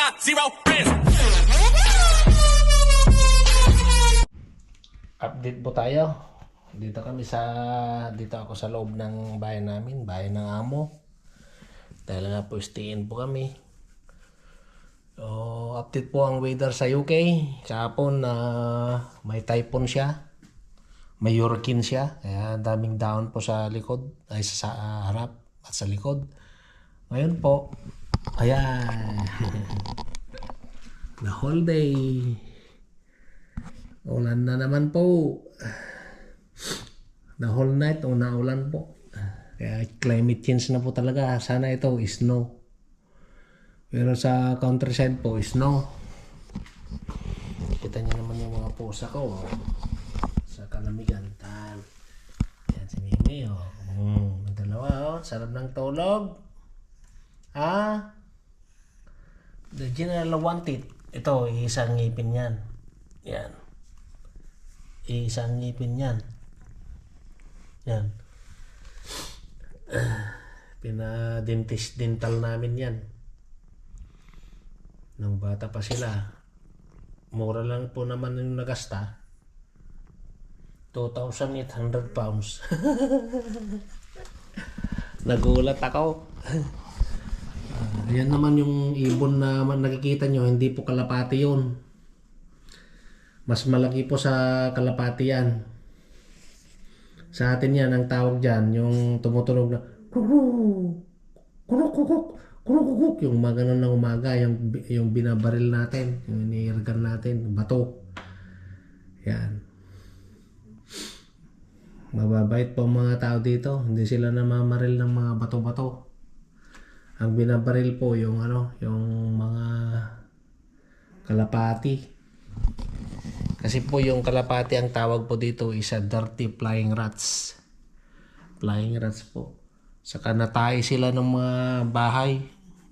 got zero friends. update po tayo. Dito kami sa dito ako sa loob ng bahay namin, bahay ng amo. Dahil nga po stayin po kami. So, update po ang weather sa UK. Kahapon na may typhoon siya. May hurricane siya. Kaya daming down po sa likod, ay sa, sa harap at sa likod. Ngayon po, ayan. The whole day. Ulan na naman po. The whole night, una-ulan po. Kaya climate change na po talaga. Sana ito, snow. Pero sa countryside po, snow. Kita niyo naman yung mga pusa ko. Oh. Sa kalamigan. Tan. Yan si Mimi. Oh. Mm, dalawa. Oh. Sarap ng tulog. Ha? The general wanted. Ito, isang ngipin yan. Yan isang ngipin yan. Yan. Pina-dentist dental namin yan. Nung bata pa sila. Mura lang po naman yung nagasta. 2,800 pounds. Nagulat ako. Ah, yan naman yung ibon na nakikita nyo, hindi po kalapati yun. Mas malaki po sa kalapati yan. Sa atin yan, ang tawag dyan, yung tumutunog na kuruk, kuruk, kuruk, kuruk, kuruk, yung mga ganun ng umaga, yung, yung binabaril natin, yung iniirgan natin, bato. Yan. Mababait po mga tao dito. Hindi sila namamaril ng mga bato-bato. Ang binabaril po yung ano, yung mga kalapati. Kasi po yung kalapati ang tawag po dito is a dirty flying rats. Flying rats po. Saka natay sila ng mga bahay,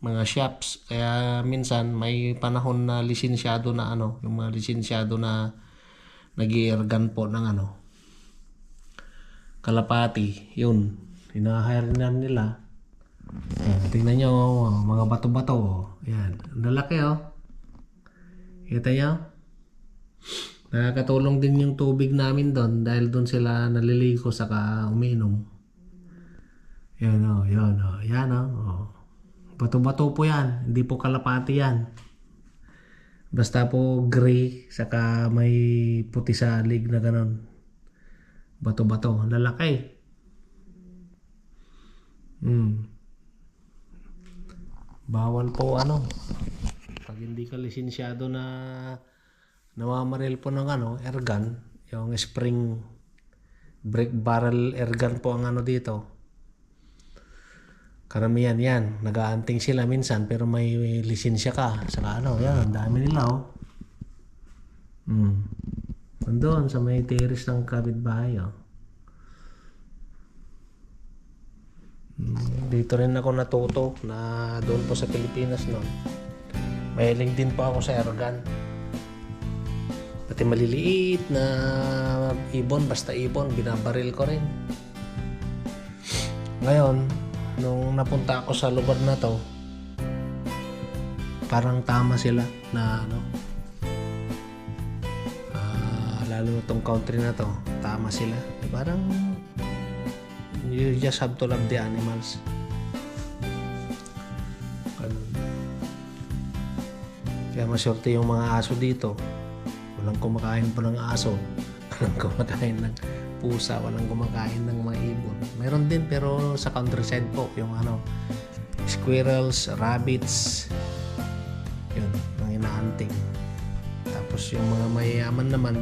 mga shops. Kaya minsan may panahon na lisensyado na ano, yung mga lisensyado na nag po ng ano, kalapati. Yun, hinahire na nila. Tingnan nyo, mga bato-bato. Ayan, ang lalaki oh. Kita nyo? Nakakatulong din yung tubig namin doon dahil doon sila naliligo saka uminom. Yan oh, yan oh, yan o. Oh. Bato-bato po yan, hindi po kalapati yan. Basta po gray saka may puti sa lig na ganon. Bato-bato, lalaki. Hmm. Bawal po ano. Pag hindi ka lisensyado na namamaril po ng ano, airgun, yung spring brake barrel airgun po ang ano dito. Karamihan yan, nag-aanting sila minsan pero may lisensya ka. Saka ano, yan, ang dami nila oh. Hmm. Doon sa may terrace ng kapitbahay oh. Dito rin ako natuto na doon po sa Pilipinas noon. Mahilig din po ako sa airgun. Pati maliliit na ibon, basta ibon, binabaril ko rin. Ngayon, nung napunta ako sa lugar na to, parang tama sila na ano, uh, lalo na tong country na to, tama sila. Parang you just have to love the animals. Ganun. Kaya maswerte yung mga aso dito Walang kumakain po ng aso. Walang kumakain ng pusa. Walang kumakain ng mga ibon. Meron din pero sa countryside po. Yung ano, squirrels, rabbits. Yun, mga inaanting. Tapos yung mga mayayaman naman,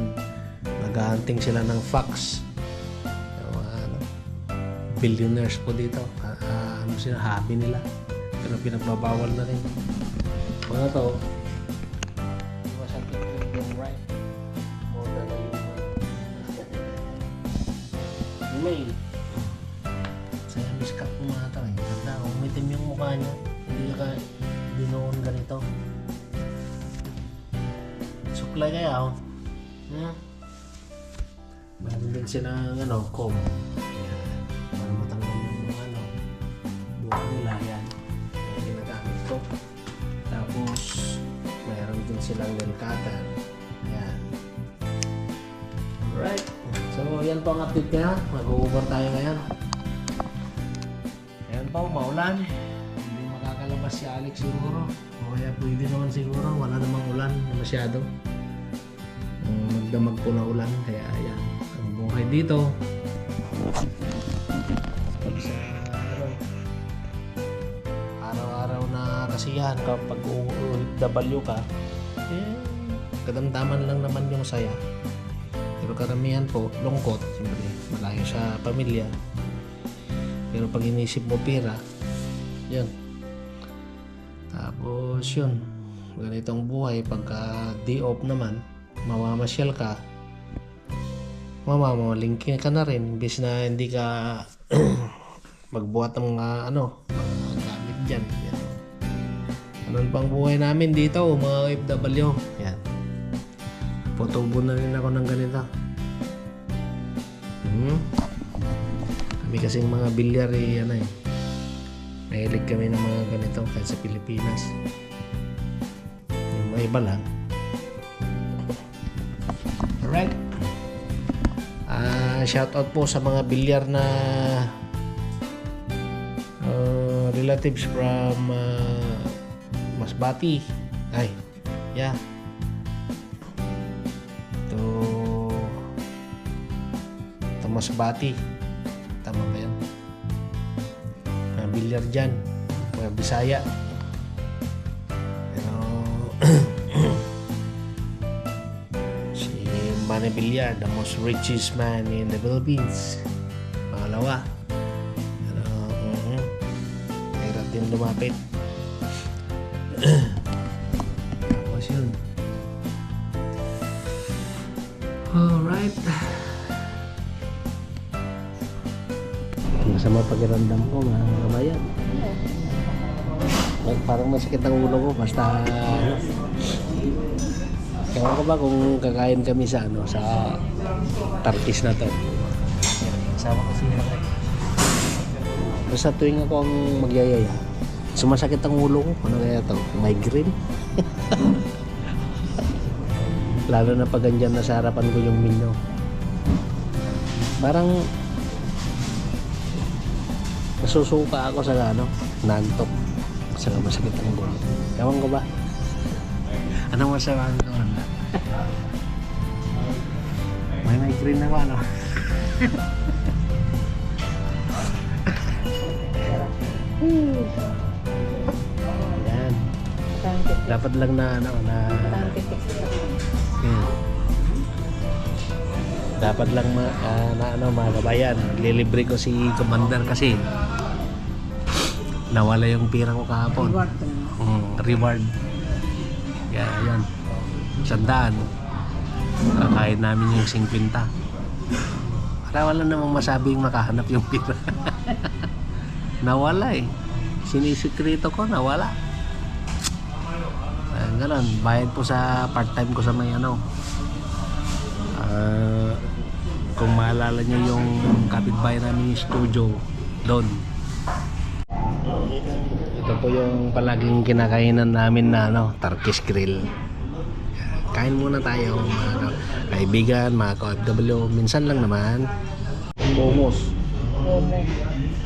nag-aanting sila ng fox. Billionaires po dito. Uh, uh, ano sila, hobby nila. Pero pinagbabawal na rin. Mga to, may Siamese cat po mga ito eh. Ganda, umitim yung mukha niya. Hindi ka binoon ganito. Suklay kaya oh. Hmm? Meron din sila ng ano, comb. Silang nail cutter. Yan. Alright. So, yan po ang update kaya. Mag-over tayo ngayon. Ayan po, maulan. Hindi makakalabas si Alex siguro. O kaya pwede naman siguro. Wala namang ulan na masyado. Magdamag po na ulan. Kaya ayan. Ang buhay dito. Sa araw, araw-araw na kasiyahan kapag OFW ka, eh, kadamdaman lang naman yung saya. Pero karamihan po, lungkot, siyempre, malayo sa pamilya. Pero pag inisip mo pera, yun. Tapos yun, ganitong buhay, pagka day off naman, mamamasyal ka, mamamalingkin ka na rin, imbes na hindi ka magbuhat ng mga ano, mga gamit dyan. Ganun pang buhay namin dito, mga OFW. Yan. Potubo na rin ako ng ganito. Hmm. Kami kasing mga bilyar eh, ano eh. Mahilig kami ng mga ganito kahit sa Pilipinas. Yung mga iba lang. Alright. Ah, shout out po sa mga bilyar na uh, relatives from uh, Masbati. Ay, yeah. To to Masbati. Tama ba yan? Mga bilyar dyan. Mga Bisaya. Pero si Manny Villar, the most richest man in the Philippines. Pangalawa. Pero, mhm. Hirap din lumapit. Tapos yun. Alright. Masama pakiramdam ko mga kabayan. Ay, Parang masakit ang ulo ko basta ano. Ewan ko ba kung kakain kami sa ano sa Tarkis na to. Kasama ko siya. Basta tuwing ako ang magyayaya, sumasakit ang ulo ko. Ano kaya to? Migraine? Lalo na pag andyan na sa harapan ko yung menu. Parang nasusuka ako sa ano, nantok. Sa masakit ang ulo. Ewan ko ba? Anong masama ko? Ano? May migraine na ba? Yan. Dapat lang na ano na Hmm. Dapat lang ma, ah, na ano mga kabayan, lilibre ko si Commander kasi nawala yung pira ko kahapon. Reward. Mm, reward. Kaya yan. Sandaan. Kakain namin yung 50. Para wala namang masabing makahanap yung pira. nawala eh. Sinisikreto ko, nawala. Ganon. Bayad po sa part-time ko sa may ano. Ah, kung maalala niyo yung kapitbahay namin yung studio doon. Ito po yung palaging kinakainan namin na ano, Turkish grill. Kain muna tayo mga ka- kaibigan, mga ka-OFW. Minsan lang naman. Momos. Momo.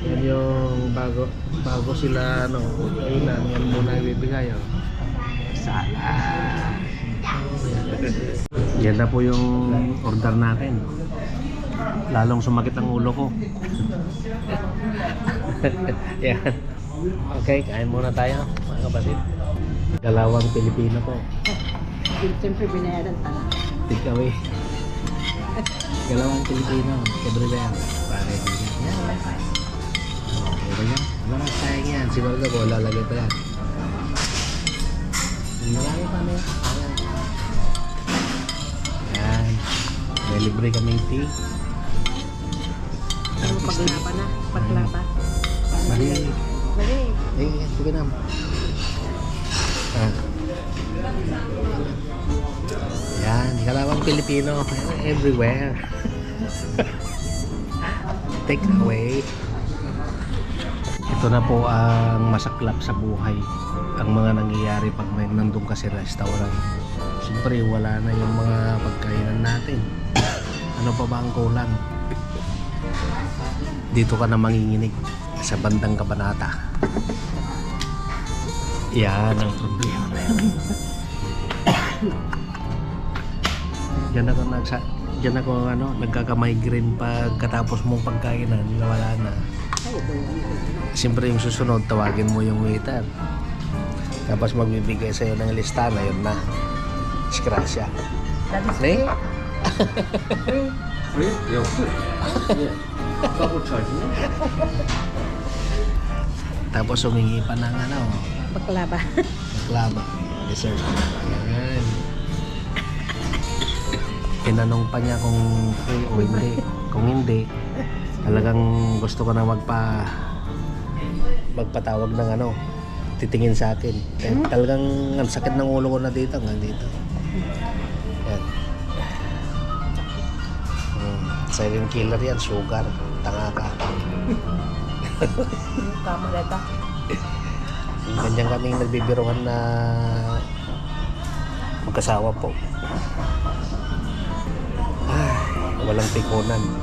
Yan yung bago bago sila ano, kainan. Yan muna ibibigay. Oh. Salad. Yan na po yung order natin. Lalong sumakit ang ulo ko. Yan. Okay, kain muna tayo mga kapatid. Galawang Pilipino po. Siyempre binayaran tayo. Take away. Galawang Pilipino. Everywhere. Pare din yan. Okay ba yan? Wala sayang yan. Siguro ko lalagay pa yan. Marami pa na yan. Ayan. Yan. May libre kaming tea. Ano paglapa na? Paglapa. Mali. Mali. Eh, sige na. Ah. Yan, kalawang Pilipino everywhere. Take away. Ito na po ang masaklap sa buhay. Ang mga nangyayari pag may nandun ka sa restaurant. Siyempre, wala na yung mga pagkainan natin. Ano pa ba ang kulang? Dito ka na manginginig sa bandang kabanata. Yan ang problema na yan. Diyan ako nagsa Diyan ako ano, nagkaka-migraine pagkatapos mong pagkainan, wala na. Siyempre yung susunod, tawagin mo yung waiter. Tapos magbibigay sa'yo ng lista na yun na. Disgrasya. Ne? Free? Yeah, free. Yeah. Double charge, no? Tapos humingi pa ng ano, bakla ba? baklava. Dessert. Yan. Tinanong pa niya kung free o hindi. Kung hindi, talagang gusto ko na magpa magpatawag ng ano, titingin sa akin. Eh, talagang ang sakit ng ulo ko na dito, hanggang dito. Yan. Hmm, silent killer yan, sugar, tanga ka. Ito. Ganyan kaming nagbibiruhan na magkasawa po. Ay, walang pikunan.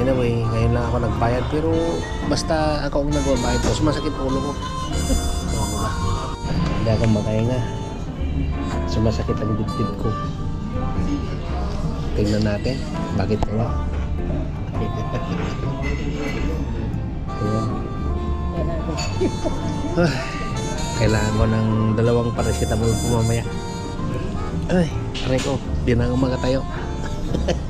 Anyway, ngayon lang ako nagbayad pero basta ako ang nagbabayad ko, sumasakit ulo ko. Oo ba? Hindi ako makahinga. Sumasakit ang dibdib ko. Tingnan natin. Bakit kaya? Ayan. Yan natin. Kailangan ko ng dalawang paracetamol po mamaya. Ay, aray ko, di na ako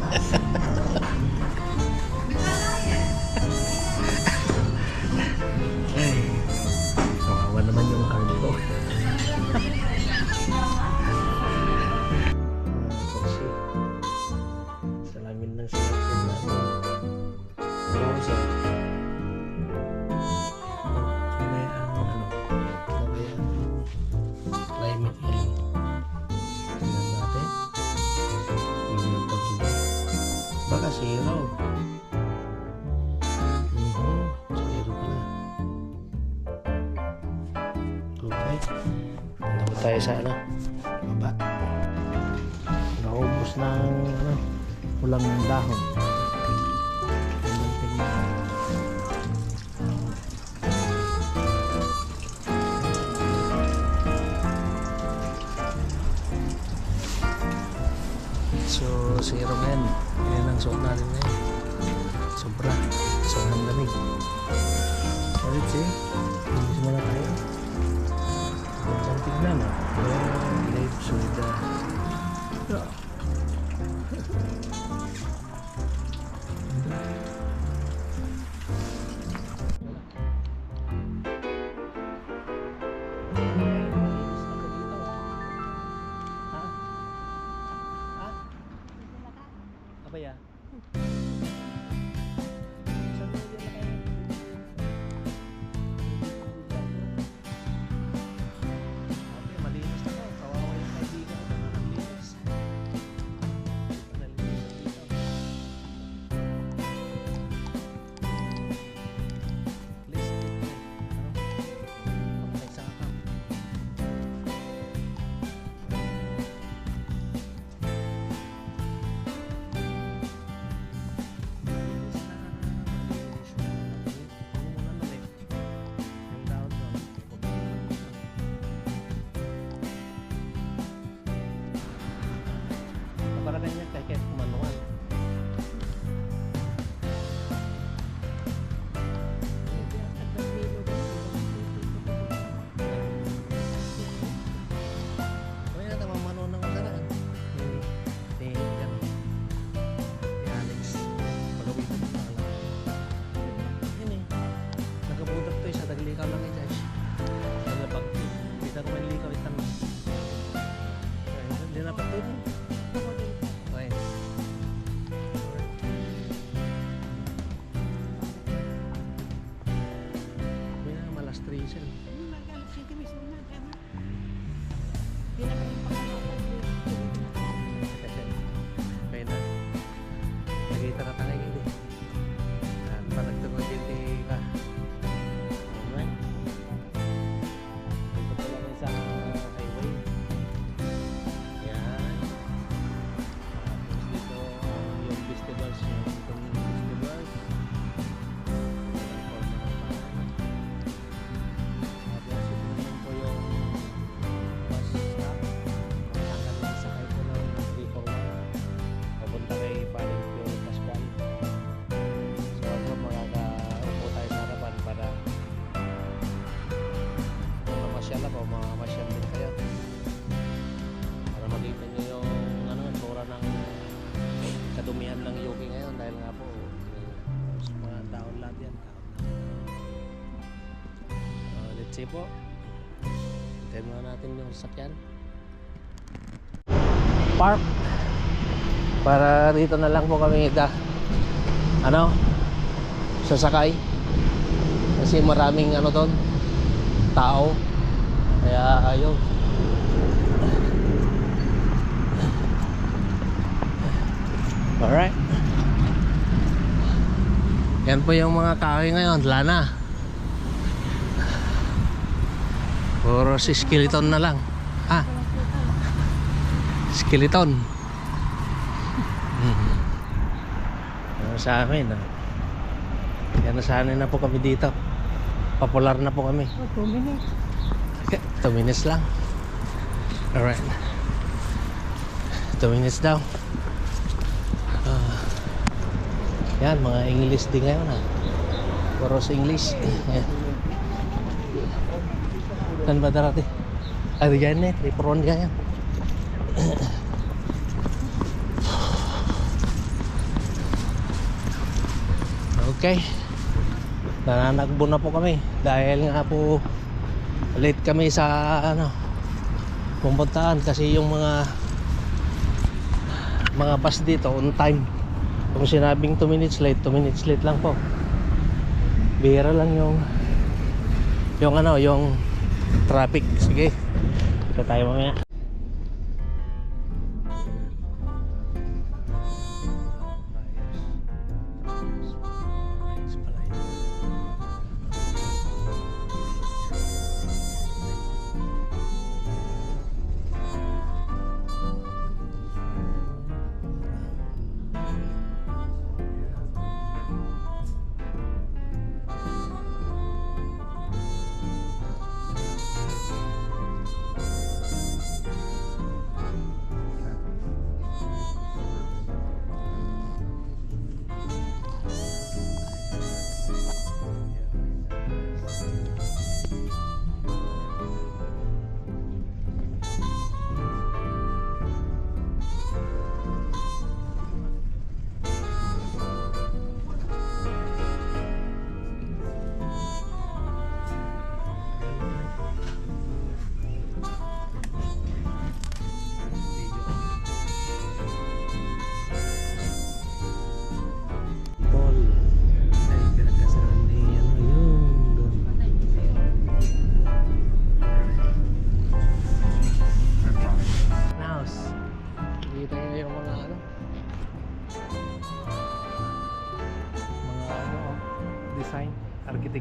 zero. Mhm, zero pala. Okay. Punta tayo sa ano, baba. Naubos na ang ano, ulang dahon. Zero na yan. Ang suot natin ngayon. Sobra. Sobrang lamig. Ulit eh. Imbis mo na tayo. Huwag tignan ah. Ayan, live soda. Apa see po. Tayo natin yung sakyan. Park. Para dito na lang po kami da. Ano? Sasakay. Kasi maraming ano doon. Tao. Kaya ayun. Alright. Yan po yung mga kahoy ngayon. Wala na puro si skeleton na lang ha skeleton hmm. Ano sa amin ah. Kaya nasanay na po kami dito. Popular na po kami. Oh, two minutes. Okay, 2 minutes lang. Alright. 2 minutes daw. Ah. yan, mga English din ngayon ha. Puro sa English. Yan. Saan ba darati? Ah, yan eh. Lipuron ka yan. Okay. Nananagbo na po kami dahil nga po late kami sa ano pumuntahan kasi yung mga mga bus dito on time kung sinabing 2 minutes late 2 minutes late lang po bihira lang yung yung ano yung traffic. Sige. Ito tayo mamaya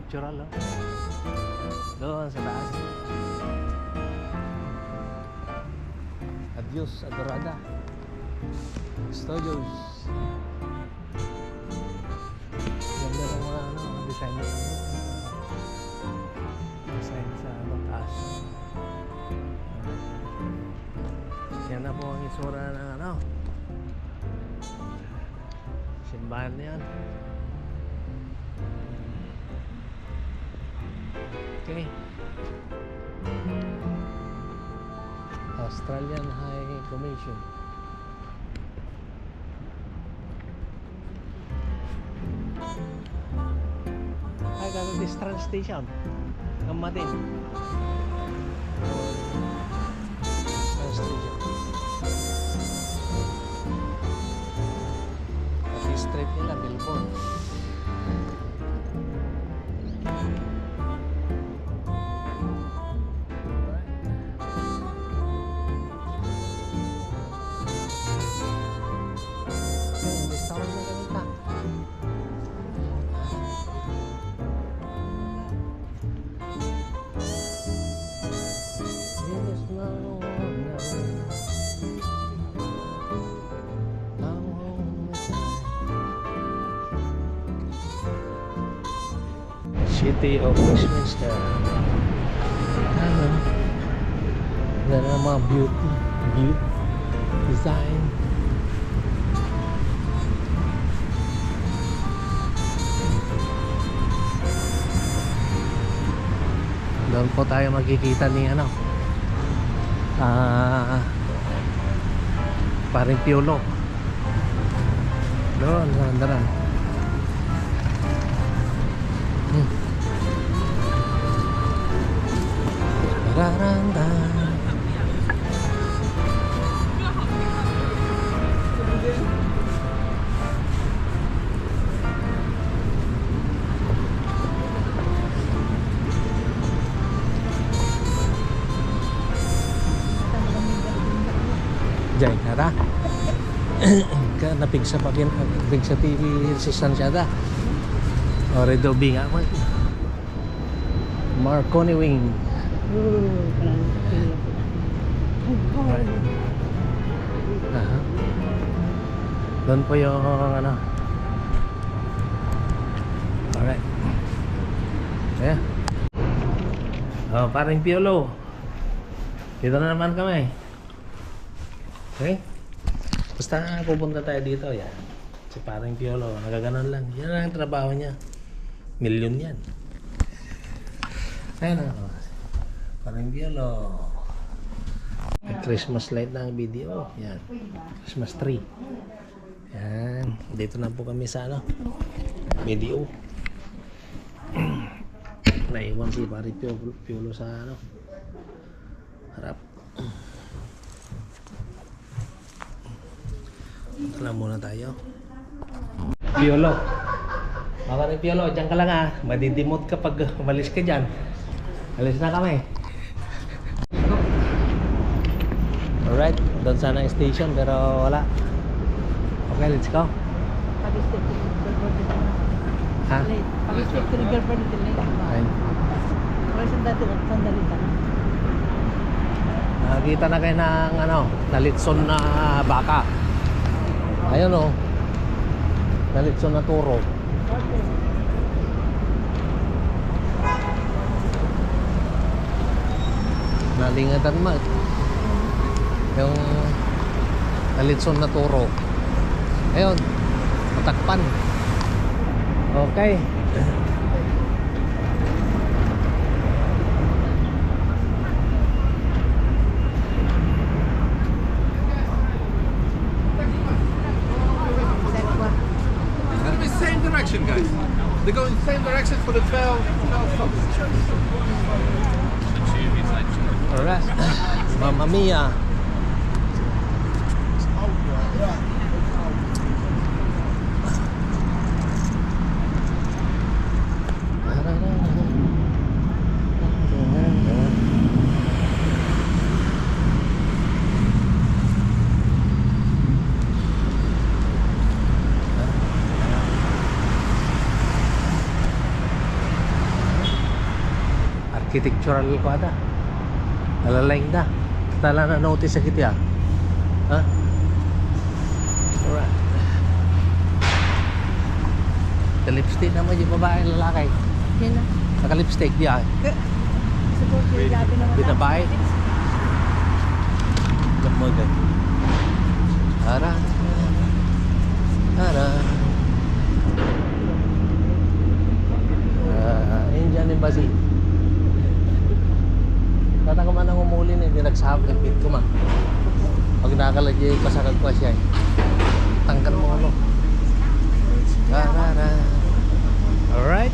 architectural, oh. Doon sa taas. Adios, adorada. Studios. Ganda ng mga ano, mga design nila. Design sa ano. Yan na po ang isura ng ano. Simbahan na yan. Okay. Australian High Commission. Ay, kaya this train station. Kamatin. Train station. Pati street nila, Melbourne. City of Westminster. Ano? Ganda ng mga beauty, beauty, design. Doon po tayo magkikita ni ano. Ah, paring Piolo. Doon, sa andaran. Hmm. Rarandang. Ka napigsa pa kin napigsa TV si Sanchada. Ore dobi nga mo. Marconi Wing. Right. Aha. Doon po yung ano. Alright. Ayan. Oh, paring Piolo. Dito na naman kami. Okay? Basta pupunta tayo dito, yan. Si paring Piolo, nagaganon lang. Yan lang ang trabaho niya. Milyon yan. Ayan o. Paring Piolo. Christmas light na ang video. Yan. Christmas tree. Yan. Dito na po kami sa ano. Video. Naiwan si Pari Piolo, Piolo sa ano. Harap. Lang muna tayo. Piolo. Baka rin Piolo, dyan ka lang ah. Madidimot ka pag umalis ka dyan. Alis na kami. Alright, doon sana ang station pero wala. Okay, let's go. Pag-step to the girlfriend nila. Ha? Late. Pag-step to the girlfriend nila. Ayun. Wala sandali, sandali lang. Nakakita na kayo ng ano, nalitson na baka. Ayun oh. Nalitson na turo. Nalingatan mo. Yung nalitson na turo. Ayun. Matakpan. Okay. They're going same direction for the 12, 12 stops. Alright. Mamma mia. Architectural ko ada. Nalalaing da. Tala na notice sa kiti ah. Ha? Alright. Sa lipstick naman yung babae lalaki. Yan na. Siguro yung gabi naman. Binabae. Gamagay. Ara. Ara. Ah, Indian Embassy. Kada ka man ang umuli na, hindi nagsahap ng pit ko man. Pag nakalagay yung pasakag ko siya, eh. tangkan mo ano. Rara. Alright?